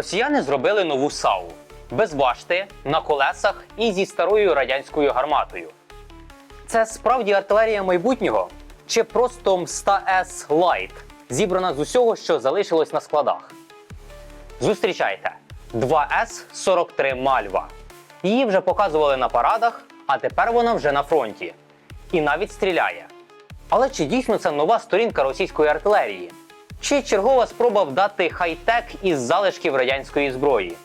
Росіяни зробили нову САУ без башти, на колесах і зі старою радянською гарматою. Це справді артилерія майбутнього чи просто Мста С Light, зібрана з усього, що залишилось на складах. Зустрічайте 2С-43 Мальва. Її вже показували на парадах, а тепер вона вже на фронті. І навіть стріляє. Але чи дійсно це нова сторінка російської артилерії? Чи чергова спроба вдати хай-тек із залишків радянської зброї?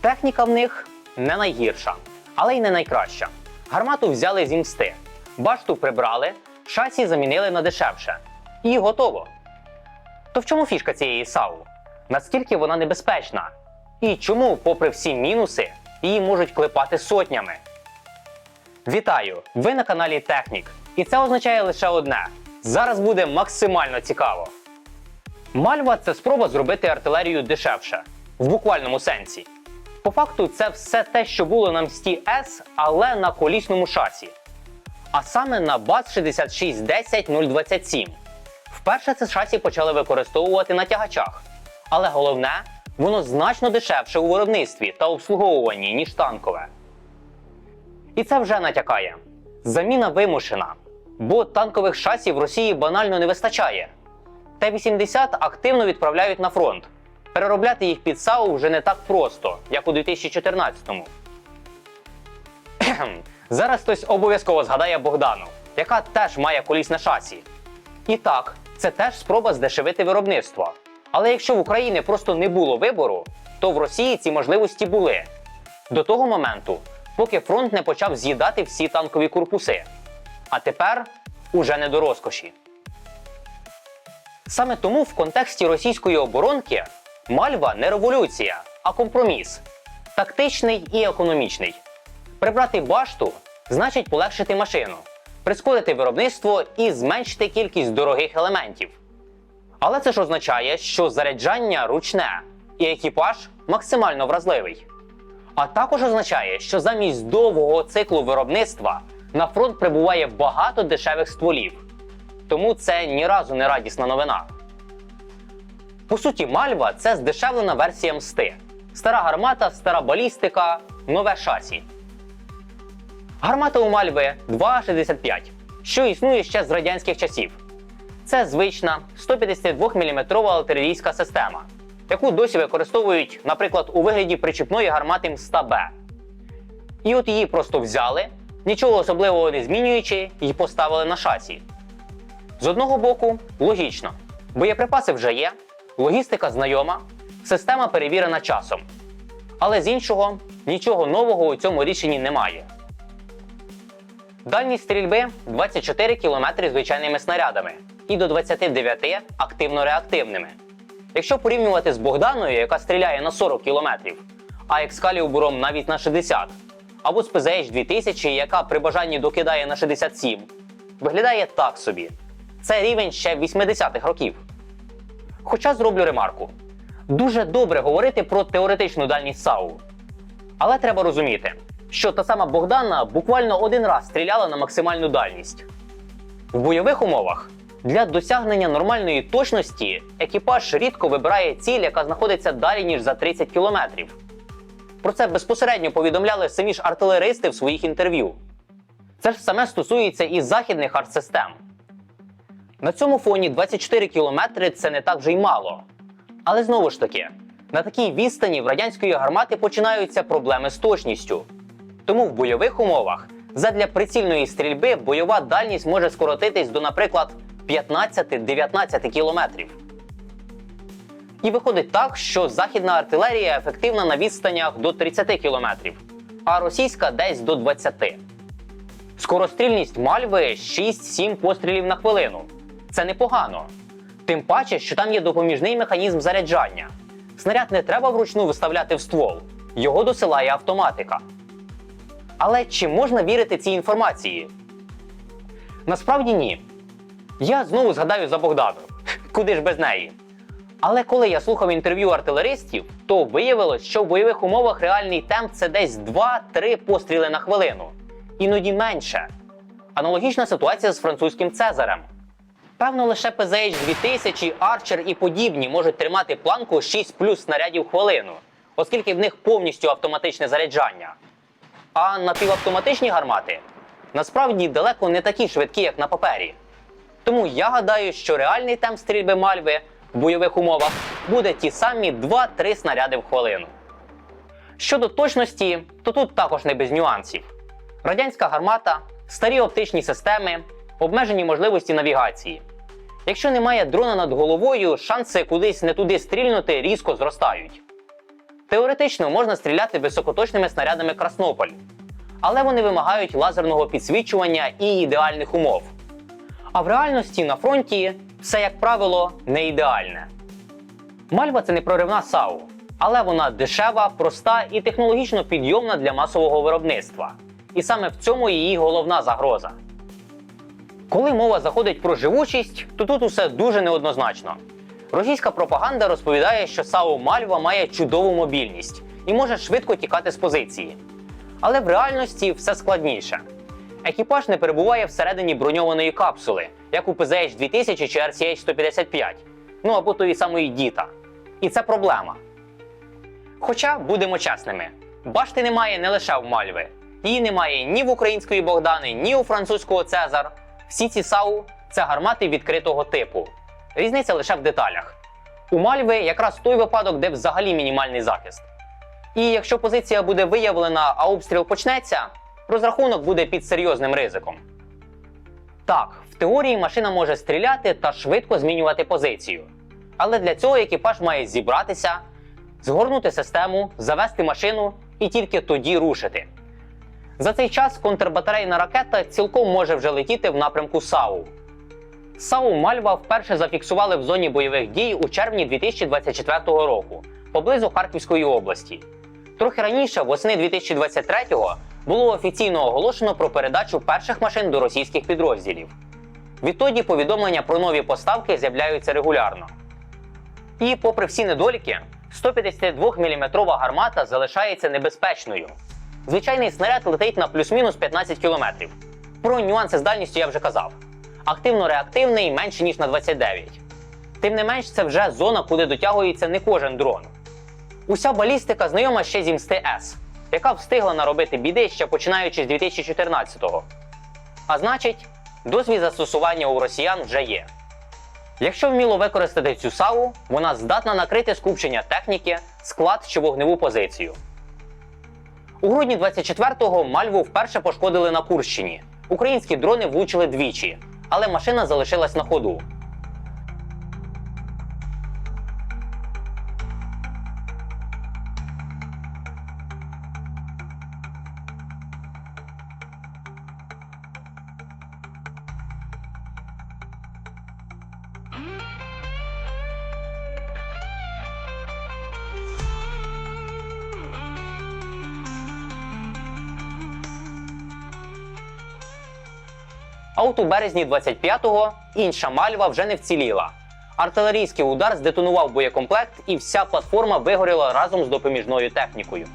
Техніка в них не найгірша, але й не найкраща. Гармату взяли зі мсти, башту прибрали, шасі замінили на дешевше. І готово. То в чому фішка цієї САУ? Наскільки вона небезпечна? І чому, попри всі мінуси, її можуть клепати сотнями? Вітаю! Ви на каналі Технік. І це означає лише одне: зараз буде максимально цікаво. Мальва це спроба зробити артилерію дешевше, в буквальному сенсі. По факту, це все те, що було на мсті С, але на колісному шасі. А саме на БАЗ 6610 027. Вперше це шасі почали використовувати на тягачах. Але головне, воно значно дешевше у виробництві та обслуговуванні, ніж танкове. І це вже натякає. Заміна вимушена, бо танкових шасі в Росії банально не вистачає. Т-80 активно відправляють на фронт. Переробляти їх під САУ вже не так просто, як у 2014-му. Зараз хтось обов'язково згадає Богдану, яка теж має колісне шасі. І так, це теж спроба здешевити виробництво. Але якщо в Україні просто не було вибору, то в Росії ці можливості були. До того моменту, поки фронт не почав з'їдати всі танкові корпуси. А тепер уже не до розкоші. Саме тому в контексті російської оборонки Мальва не революція, а компроміс тактичний і економічний. Прибрати башту значить полегшити машину, прискорити виробництво і зменшити кількість дорогих елементів. Але це ж означає, що заряджання ручне і екіпаж максимально вразливий. А також означає, що замість довгого циклу виробництва на фронт прибуває багато дешевих стволів. Тому це ні разу не радісна новина. По суті, Мальва це здешевлена версія мсти. Стара гармата, стара балістика, нове шасі. Гармата у Мальви 2,65, що існує ще з радянських часів. Це звична 152 мм артилерійська система, яку досі використовують, наприклад, у вигляді причіпної гармати Мста-Б. І от її просто взяли, нічого особливого не змінюючи, і поставили на шасі. З одного боку, логічно, боєприпаси вже є, логістика знайома, система перевірена часом. Але з іншого, нічого нового у цьому рішенні немає. Дальність стрільби 24 км звичайними снарядами і до 29 активно-реактивними. Якщо порівнювати з Богданою, яка стріляє на 40 км, а екскалібуром навіть на 60, або з PZH 2000, яка при бажанні докидає на 67, виглядає так собі. Це рівень ще 80-х років. Хоча зроблю ремарку: дуже добре говорити про теоретичну дальність САУ. Але треба розуміти, що та сама Богдана буквально один раз стріляла на максимальну дальність. В бойових умовах для досягнення нормальної точності екіпаж рідко вибирає ціль, яка знаходиться далі, ніж за 30 кілометрів. Про це безпосередньо повідомляли самі ж артилеристи в своїх інтерв'ю. Це ж саме стосується і західних артсистем. На цьому фоні 24 кілометри це не так вже й мало. Але знову ж таки, на такій відстані в радянської гармати починаються проблеми з точністю. Тому в бойових умовах задля прицільної стрільби бойова дальність може скоротитись до, наприклад, 15-19 кілометрів. І виходить так, що західна артилерія ефективна на відстанях до 30 кілометрів, а російська десь до 20. Скорострільність мальви 6-7 пострілів на хвилину. Це непогано. Тим паче, що там є допоміжний механізм заряджання. Снаряд не треба вручну виставляти в ствол, його досилає автоматика. Але чи можна вірити цій інформації? Насправді ні. Я знову згадаю за Богдану. Куди ж без неї? Але коли я слухав інтерв'ю артилеристів, то виявилось, що в бойових умовах реальний темп це десь 2-3 постріли на хвилину, іноді менше. Аналогічна ситуація з французьким Цезарем. Певно, лише PZH 2000, Archer і подібні можуть тримати планку 6 плюс снарядів хвилину, оскільки в них повністю автоматичне заряджання. А напівавтоматичні гармати насправді далеко не такі швидкі, як на папері. Тому я гадаю, що реальний темп стрільби мальви в бойових умовах буде ті самі 2-3 снаряди в хвилину. Щодо точності, то тут також не без нюансів. Радянська гармата, старі оптичні системи, обмежені можливості навігації. Якщо немає дрона над головою, шанси кудись не туди стрільнути різко зростають. Теоретично можна стріляти високоточними снарядами Краснополь, але вони вимагають лазерного підсвічування і ідеальних умов. А в реальності на фронті все, як правило, не ідеальне. Мальва це не проривна САУ, але вона дешева, проста і технологічно підйомна для масового виробництва. І саме в цьому її головна загроза. Коли мова заходить про живучість, то тут усе дуже неоднозначно. Російська пропаганда розповідає, що САУ Мальва має чудову мобільність і може швидко тікати з позиції. Але в реальності все складніше. Екіпаж не перебуває всередині броньованої капсули, як у PZH 2000 чи RCH 155, ну або тої самої Діта. І це проблема. Хоча, будемо чесними, башти немає не лише в Мальви. Її немає ні в української Богдани, ні у французького Цезар. Всі ці САУ це гармати відкритого типу. Різниця лише в деталях. У Мальви якраз той випадок, де взагалі мінімальний захист. І якщо позиція буде виявлена, а обстріл почнеться, розрахунок буде під серйозним ризиком. Так, в теорії машина може стріляти та швидко змінювати позицію. Але для цього екіпаж має зібратися, згорнути систему, завести машину і тільки тоді рушити. За цей час контрбатарейна ракета цілком може вже летіти в напрямку САУ. САУ Мальва вперше зафіксували в зоні бойових дій у червні 2024 року поблизу Харківської області. Трохи раніше, восени 2023-го, було офіційно оголошено про передачу перших машин до російських підрозділів. Відтоді повідомлення про нові поставки з'являються регулярно. І, попри всі недоліки, 152 мм гармата залишається небезпечною. Звичайний снаряд летить на плюс-мінус 15 км. Про нюанси з дальністю я вже казав. Активно-реактивний менше ніж на 29. Тим не менш, це вже зона, куди дотягується не кожен дрон. Уся балістика знайома ще з Імсти С, яка встигла наробити біди ще починаючи з 2014-го. А значить, досвід застосування у росіян вже є. Якщо вміло використати цю САУ, вона здатна накрити скупчення техніки, склад чи вогневу позицію. У грудні 24-го Мальву вперше пошкодили на Курщині. Українські дрони влучили двічі, але машина залишилась на ходу. А от у березні 25-го інша мальва вже не вціліла. Артилерійський удар здетонував боєкомплект, і вся платформа вигоріла разом з допоміжною технікою.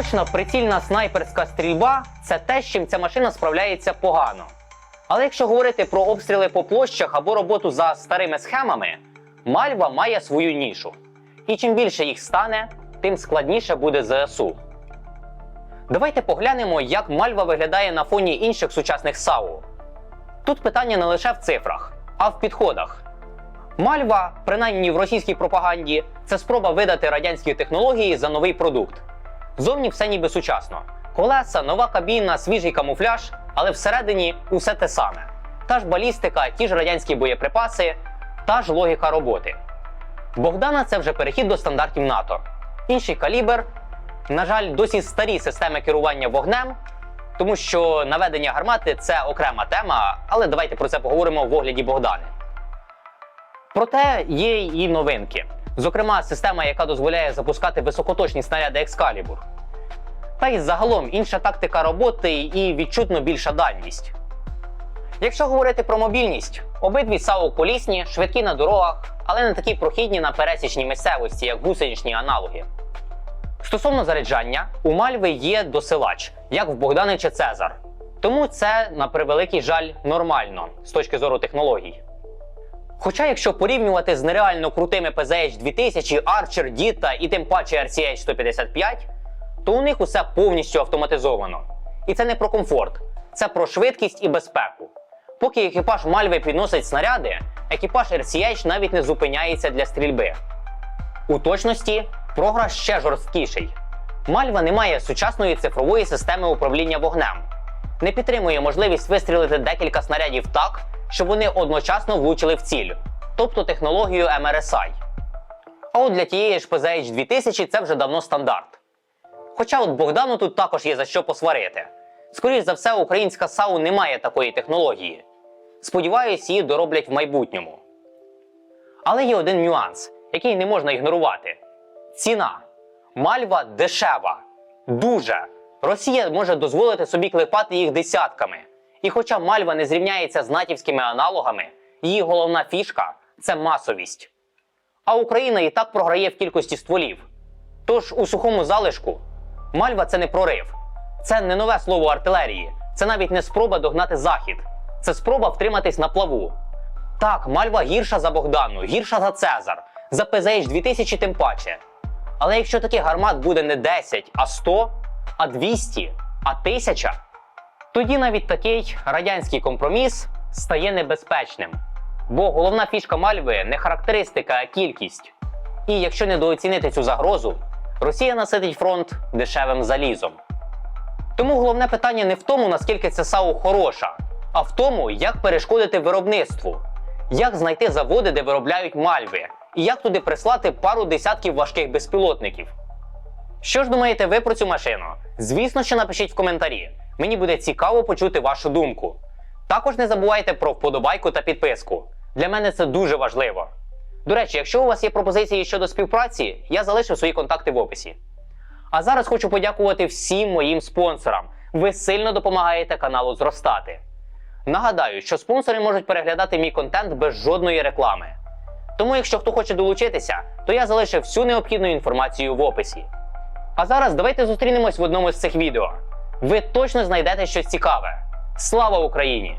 Точна прицільна снайперська стрільба це те, з чим ця машина справляється погано. Але якщо говорити про обстріли по площах або роботу за старими схемами, мальва має свою нішу. І чим більше їх стане, тим складніше буде ЗСУ. Давайте поглянемо, як мальва виглядає на фоні інших сучасних САУ. Тут питання не лише в цифрах, а в підходах. Мальва, принаймні в російській пропаганді, це спроба видати радянські технології за новий продукт. Зовні все ніби сучасно. Колеса, нова кабіна, свіжий камуфляж, але всередині усе те саме. Та ж балістика, ті ж радянські боєприпаси, та ж логіка роботи. Богдана це вже перехід до стандартів НАТО. Інший калібр, на жаль, досі старі системи керування вогнем, тому що наведення гармати це окрема тема, але давайте про це поговоримо в огляді Богдани. Проте є і новинки. Зокрема, система, яка дозволяє запускати високоточні снаряди Excalibur. Та й загалом інша тактика роботи і відчутно більша дальність. Якщо говорити про мобільність, обидві САУ колісні, швидкі на дорогах, але не такі прохідні на пересічній місцевості, як гусеничні аналоги. Стосовно заряджання, у Мальви є досилач, як в Богдани чи Цезар. Тому це, на превеликий жаль, нормально з точки зору технологій. Хоча, якщо порівнювати з нереально крутими PZH 2000, Archer, Dita і тим паче RCH 155, то у них усе повністю автоматизовано. І це не про комфорт, це про швидкість і безпеку. Поки екіпаж Мальви підносить снаряди, екіпаж RCH навіть не зупиняється для стрільби. У точності програш ще жорсткіший. Мальва не має сучасної цифрової системи управління вогнем, не підтримує можливість вистрілити декілька снарядів так, щоб вони одночасно влучили в ціль, тобто технологію MRSI. А от для тієї ж PZH 2000 це вже давно стандарт. Хоча от Богдану тут також є за що посварити. Скоріше за все, українська САУ не має такої технології. Сподіваюсь, її дороблять в майбутньому. Але є один нюанс, який не можна ігнорувати: ціна. Мальва дешева. Дуже. Росія може дозволити собі клепати їх десятками. І хоча Мальва не зрівняється з натівськими аналогами, її головна фішка це масовість. А Україна і так програє в кількості стволів. Тож у сухому залишку Мальва це не прорив, це не нове слово артилерії, це навіть не спроба догнати захід, це спроба втриматись на плаву. Так, Мальва гірша за Богдану, гірша за Цезар, за ПЗХ 2000 тим паче. Але якщо таких гармат буде не 10, а 100, а 200, а 1000, тоді навіть такий радянський компроміс стає небезпечним. Бо головна фішка Мальви не характеристика, а кількість. І якщо недооцінити цю загрозу, Росія наситить фронт дешевим залізом. Тому головне питання не в тому, наскільки ця САУ хороша, а в тому, як перешкодити виробництву, як знайти заводи, де виробляють мальви, і як туди прислати пару десятків важких безпілотників. Що ж думаєте ви про цю машину? Звісно, що напишіть в коментарі. Мені буде цікаво почути вашу думку. Також не забувайте про вподобайку та підписку. Для мене це дуже важливо. До речі, якщо у вас є пропозиції щодо співпраці, я залишив свої контакти в описі. А зараз хочу подякувати всім моїм спонсорам. Ви сильно допомагаєте каналу зростати. Нагадаю, що спонсори можуть переглядати мій контент без жодної реклами. Тому, якщо хто хоче долучитися, то я залишив всю необхідну інформацію в описі. А зараз давайте зустрінемось в одному з цих відео. Ви точно знайдете щось цікаве. Слава Україні!